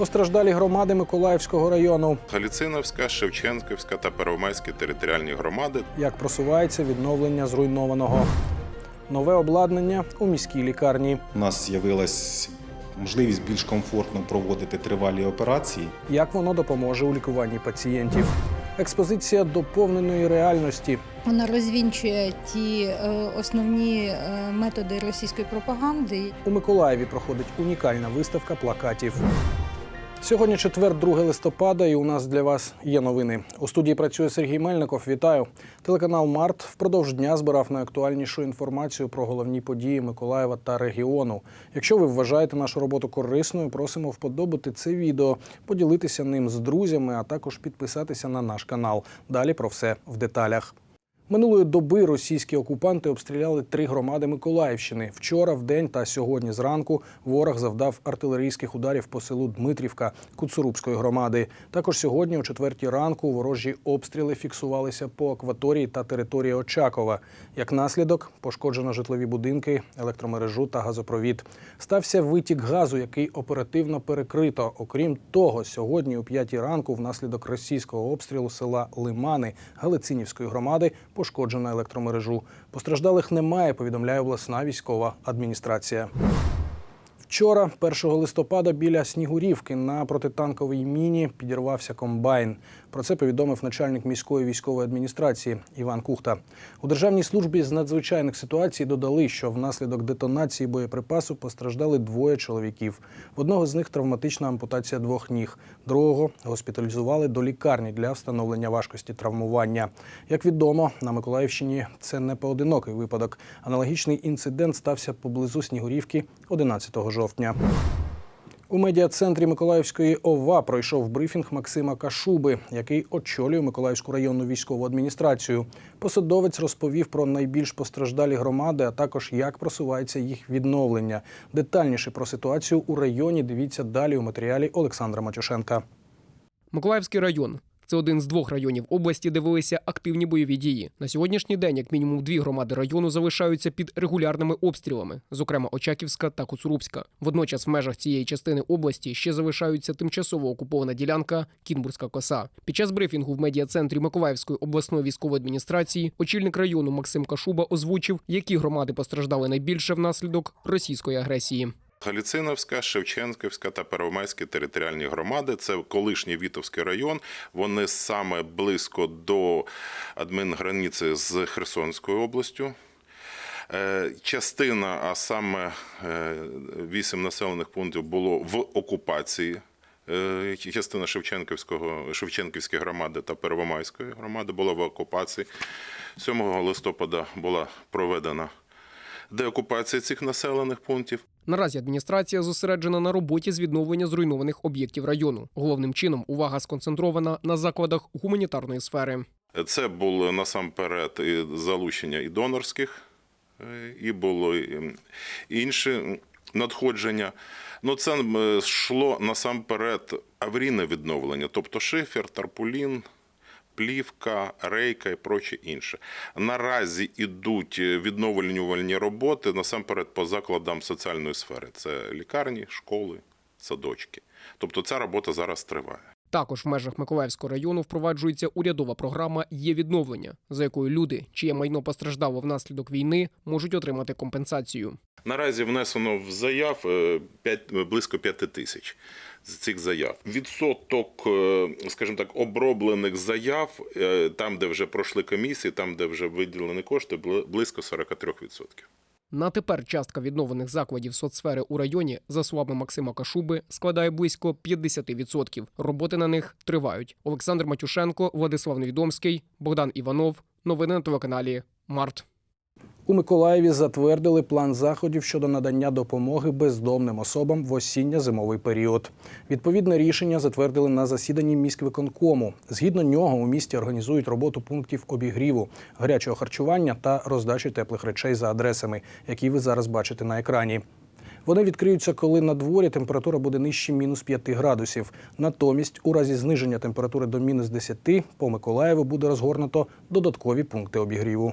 Постраждалі громади Миколаївського району. Галіциновська, Шевченківська та Первомайські територіальні громади Як просувається відновлення зруйнованого. Нове обладнання у міській лікарні. У нас з'явилась можливість більш комфортно проводити тривалі операції. Як воно допоможе у лікуванні пацієнтів? Експозиція доповненої реальності. Вона розвінчує ті е, основні е, методи російської пропаганди. У Миколаєві проходить унікальна виставка плакатів. Сьогодні четвер, 2 листопада, і у нас для вас є новини. У студії працює Сергій Мельников. Вітаю. Телеканал Март впродовж дня збирав найактуальнішу інформацію про головні події Миколаєва та регіону. Якщо ви вважаєте нашу роботу корисною, просимо вподобати це відео, поділитися ним з друзями, а також підписатися на наш канал. Далі про все в деталях. Минулої доби російські окупанти обстріляли три громади Миколаївщини. Вчора, вдень та сьогодні зранку ворог завдав артилерійських ударів по селу Дмитрівка Куцурубської громади. Також сьогодні, о четвертій ранку, ворожі обстріли фіксувалися по акваторії та території Очакова. Як наслідок, пошкоджено житлові будинки, електромережу та газопровід. Стався витік газу, який оперативно перекрито. Окрім того, сьогодні о п'ятій ранку, внаслідок російського обстрілу села Лимани Галицинівської громади пошкоджено електромережу. Постраждалих немає, повідомляє обласна військова адміністрація. Вчора, 1 листопада, біля Снігурівки на протитанковій міні підірвався комбайн. Про це повідомив начальник міської військової адміністрації Іван Кухта. У державній службі з надзвичайних ситуацій додали, що внаслідок детонації боєприпасу постраждали двоє чоловіків. В одного з них травматична ампутація двох ніг, другого госпіталізували до лікарні для встановлення важкості травмування. Як відомо, на Миколаївщині це не поодинокий випадок. Аналогічний інцидент стався поблизу Снігурівки 11 жовтня. У медіа-центрі Миколаївської ОВА пройшов брифінг Максима Кашуби, який очолює Миколаївську районну військову адміністрацію. Посадовець розповів про найбільш постраждалі громади, а також як просувається їх відновлення. Детальніше про ситуацію у районі дивіться далі у матеріалі Олександра Матюшенка. Миколаївський район. Це один з двох районів області, де велися активні бойові дії. На сьогоднішній день, як мінімум, дві громади району залишаються під регулярними обстрілами, зокрема Очаківська та Куцурубська. Водночас, в межах цієї частини області ще залишаються тимчасово окупована ділянка Кінбурзька коса. Під час брифінгу в медіа-центрі Миколаївської обласної військової адміністрації очільник району Максим Кашуба озвучив, які громади постраждали найбільше внаслідок російської агресії. Галіциновська, Шевченківська та Первомайські територіальні громади. Це колишній Вітовський район. Вони саме близько до адмінграниці з Херсонською областю. Е, Частина, а саме е, вісім населених пунктів було в окупації. Е, Частина Шевченківського, Шевченківської громади та Первомайської громади була в окупації. 7 листопада була проведена деокупація цих населених пунктів. Наразі адміністрація зосереджена на роботі з відновлення зруйнованих об'єктів району. Головним чином увага сконцентрована на закладах гуманітарної сфери. Це було насамперед і залучення і донорських, е, і було і інші надходження. Ну, це йшло насамперед аварійне відновлення, тобто шифер, тарпулін, плівка, рейка і проче інше. Наразі ідуть відновлювальні роботи насамперед по закладам соціальної сфери. Це лікарні, школи, садочки. Тобто ця робота зараз триває. Також в межах Миколаївського району впроваджується урядова програма Є відновлення, за якою люди, чиє майно постраждало внаслідок війни, можуть отримати компенсацію. Наразі внесено в заяв е, п'ять- близько 5 тисяч з цих заяв. Відсоток, е, скажімо так, оброблених заяв, е, там, де вже пройшли комісії, там, де вже виділені кошти, бли- близько 43%. На тепер частка відновлених закладів соцсфери у районі, за словами Максима Кашуби, складає близько 50%. Роботи на них тривають. Олександр Матюшенко, Владислав Невідомський, Богдан Іванов. Новини на телеканалі Март. У Миколаєві затвердили план заходів щодо надання допомоги бездомним особам в осінньо-зимовий період. Відповідне рішення затвердили на засіданні міськвиконкому. Згідно нього у місті організують роботу пунктів обігріву, гарячого харчування та роздачі теплих речей за адресами, які ви зараз бачите на екрані. Вони відкриються, коли на дворі температура буде нижче мінус 5 градусів. Натомість, у разі зниження температури до мінус 10, по Миколаєву буде розгорнуто додаткові пункти обігріву.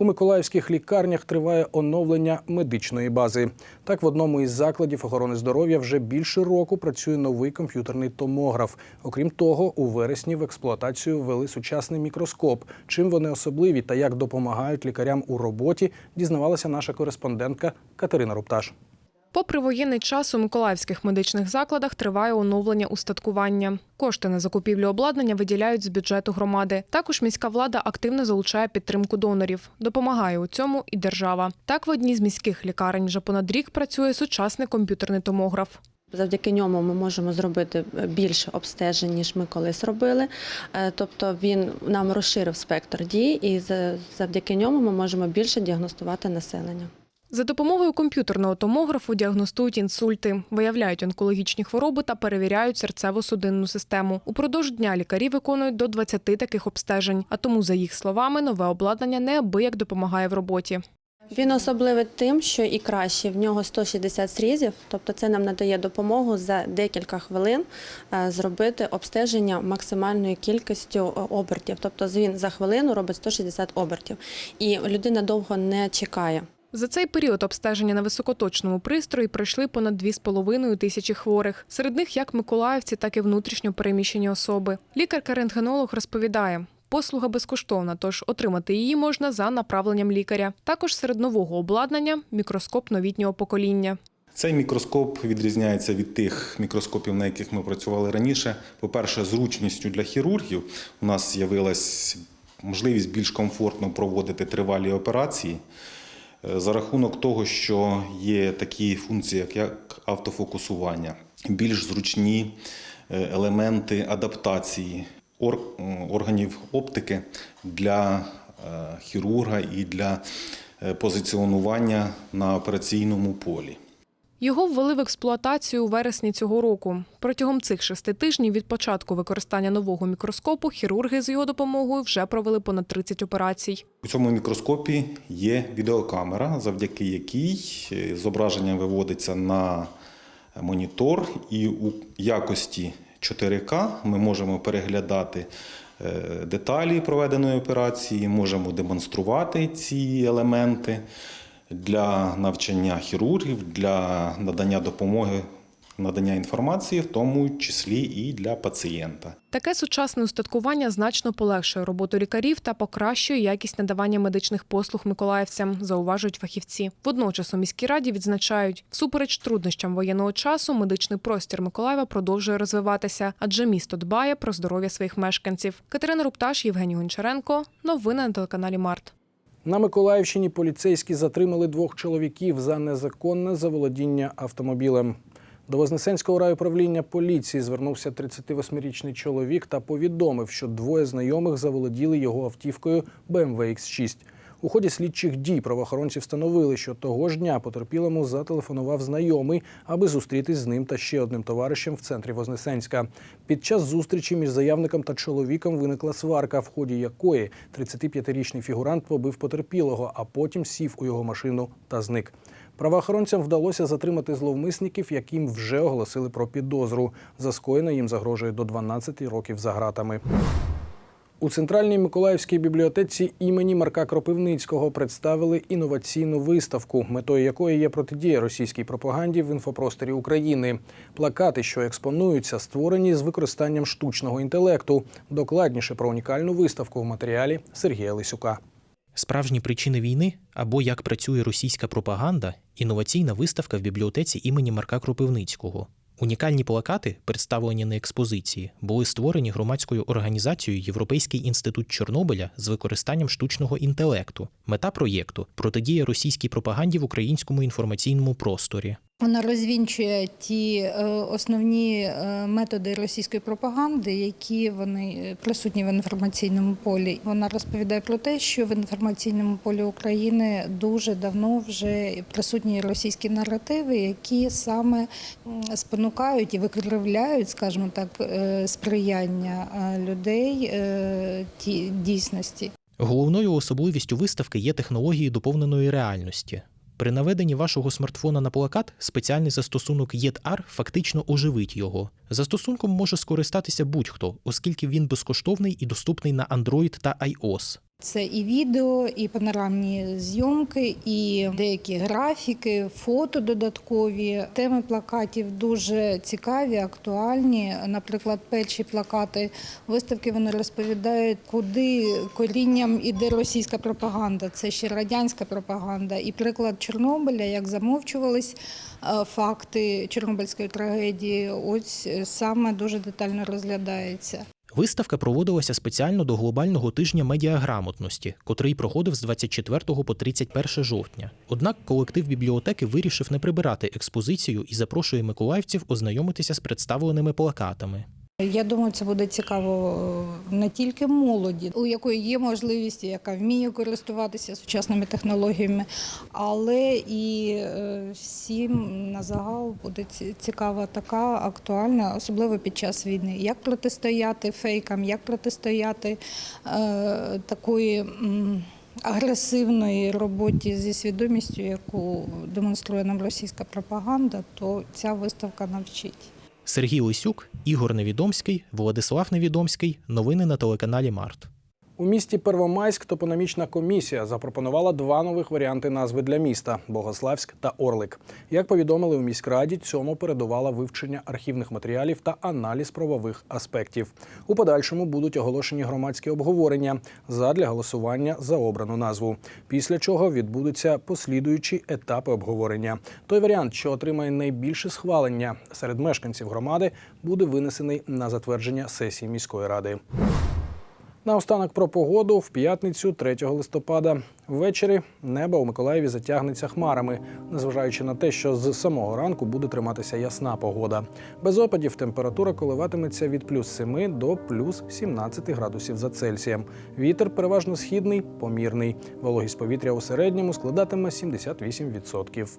У миколаївських лікарнях триває оновлення медичної бази. Так, в одному із закладів охорони здоров'я вже більше року працює новий комп'ютерний томограф. Окрім того, у вересні в експлуатацію ввели сучасний мікроскоп. Чим вони особливі та як допомагають лікарям у роботі, дізнавалася наша кореспондентка Катерина Рупташ. Попри воєнний час у миколаївських медичних закладах триває оновлення устаткування. Кошти на закупівлю обладнання виділяють з бюджету громади. Також міська влада активно залучає підтримку донорів. Допомагає у цьому і держава. Так, в одній з міських лікарень вже понад рік працює сучасний комп'ютерний томограф. Завдяки ньому ми можемо зробити більше обстежень, ніж ми колись робили. Е, Тобто він нам розширив спектр дій, і за- завдяки ньому ми можемо більше діагностувати населення. За допомогою комп'ютерного томографу діагностують інсульти, виявляють онкологічні хвороби та перевіряють серцево-судинну систему. Упродовж дня лікарі виконують до 20 таких обстежень. А тому, за їх словами, нове обладнання неабияк допомагає в роботі. Він особливий тим, що і краще в нього 160 срізів, тобто це нам надає допомогу за декілька хвилин е, зробити обстеження максимальною кількістю е, обертів. Тобто він за хвилину робить 160 обертів, і людина довго не чекає. За цей період обстеження на високоточному пристрої пройшли понад 2,5 тисячі хворих. Серед них як миколаївці, так і внутрішньо переміщені особи. Лікарка-рентгенолог розповідає. Послуга безкоштовна, тож отримати її можна за направленням лікаря. Також серед нового обладнання мікроскоп новітнього покоління. Цей мікроскоп відрізняється від тих мікроскопів, на яких ми працювали раніше. По-перше, зручністю для хірургів у нас з'явилась можливість більш комфортно проводити тривалі операції за рахунок того, що є такі функції, як- автофокусування, більш зручні е, елементи адаптації органів оптики для е, хірурга і для е, позиціонування на операційному полі. Його ввели в експлуатацію у вересні цього року. Протягом цих шести тижнів від початку використання нового мікроскопу хірурги з його допомогою вже провели понад 30 операцій. У цьому мікроскопі є відеокамера, завдяки якій е, зображення виводиться на монітор, і у якості 4К ми можемо переглядати е, деталі проведеної операції, можемо демонструвати ці елементи для навчання хірургів, для надання допомоги, надання інформації, в тому числі і для пацієнта. Таке сучасне устаткування значно полегшує роботу лікарів та покращує якість надавання медичних послуг миколаївцям, зауважують фахівці. Водночас у міській раді відзначають, всупереч труднощам воєнного часу, медичний простір Миколаєва продовжує розвиватися, адже місто дбає про здоров'я своїх мешканців. Катерина Рупташ, Євгеній Гончаренко. Новини на телеканалі Март. На Миколаївщині поліцейські затримали двох чоловіків за незаконне заволодіння автомобілем. До Вознесенського райуправління поліції звернувся 38-річний чоловік та повідомив, що двоє знайомих заволоділи його автівкою BMW X6. У ході слідчих дій правоохоронці встановили, що того ж дня потерпілому зателефонував знайомий, аби зустрітись з ним та ще одним товаришем в центрі Вознесенська. Під час зустрічі між заявником та чоловіком виникла сварка, в ході якої 35-річний фігурант побив потерпілого, а потім сів у його машину та зник. Правоохоронцям вдалося затримати зловмисників, яким вже оголосили про підозру. За скоєне їм загрожує до 12 років за ґратами. У центральній Миколаївській бібліотеці імені Марка Кропивницького представили інноваційну виставку, метою якої є протидія російській пропаганді в інфопросторі України. Плакати, що експонуються, створені з використанням штучного інтелекту. Докладніше про унікальну виставку в матеріалі Сергія Лисюка. Справжні причини війни або як працює російська пропаганда інноваційна виставка в бібліотеці імені Марка Кропивницького. Унікальні плакати, представлені на експозиції, були створені громадською організацією Європейський інститут Чорнобиля з використанням штучного інтелекту. Мета проєкту протидія російській пропаганді в українському інформаційному просторі. Вона розвінчує ті е, основні е, методи російської пропаганди, які вони е, присутні в інформаційному полі. Вона розповідає про те, що в інформаційному полі України дуже давно вже присутні російські наративи, які саме спонукають і викривляють, скажімо так, сприяння людей ті дійсності. Головною особливістю виставки є технології доповненої реальності. При наведенні вашого смартфона на плакат спеціальний застосунок YetR фактично оживить його. Застосунком може скористатися будь-хто, оскільки він безкоштовний і доступний на Android та iOS. Це і відео, і панорамні зйомки, і деякі графіки, фото додаткові. Теми плакатів дуже цікаві, актуальні. Наприклад, перші плакати виставки вони розповідають, куди корінням іде російська пропаганда. Це ще радянська пропаганда. І приклад Чорнобиля, як замовчувались е, факти Чорнобильської трагедії, ось е, саме дуже детально розглядається. Виставка проводилася спеціально до глобального тижня медіаграмотності, котрий проходив з 24 по 31 жовтня. Однак колектив бібліотеки вирішив не прибирати експозицію і запрошує миколаївців ознайомитися з представленими плакатами. Я думаю, це буде цікаво е, не тільки молоді, у якої є можливість, яка вміє користуватися сучасними технологіями, але і е, всім на загал буде цікава така актуальна, особливо під час війни. Як протистояти фейкам, як протистояти е, такої. Агресивної роботі зі свідомістю, яку демонструє нам російська пропаганда, то ця виставка навчить. Сергій Лисюк, Ігор Невідомський, Владислав Невідомський. Новини на телеканалі Март. У місті Первомайськ топономічна комісія запропонувала два нових варіанти назви для міста Богославськ та Орлик. Як повідомили у міськраді, цьому передувало вивчення архівних матеріалів та аналіз правових аспектів. У подальшому будуть оголошені громадські обговорення задля голосування за обрану назву. Після чого відбудуться послідуючі етапи обговорення. Той варіант, що отримає найбільше схвалення серед мешканців громади, буде винесений на затвердження сесії міської ради. Наостанок про погоду в п'ятницю, 3 листопада. Ввечері небо у Миколаєві затягнеться хмарами, незважаючи на те, що з самого ранку буде триматися ясна погода. Без опадів температура коливатиметься від плюс 7 до плюс 17 градусів за Цельсієм. Вітер переважно східний, помірний. Вологість повітря у середньому складатиме 78%.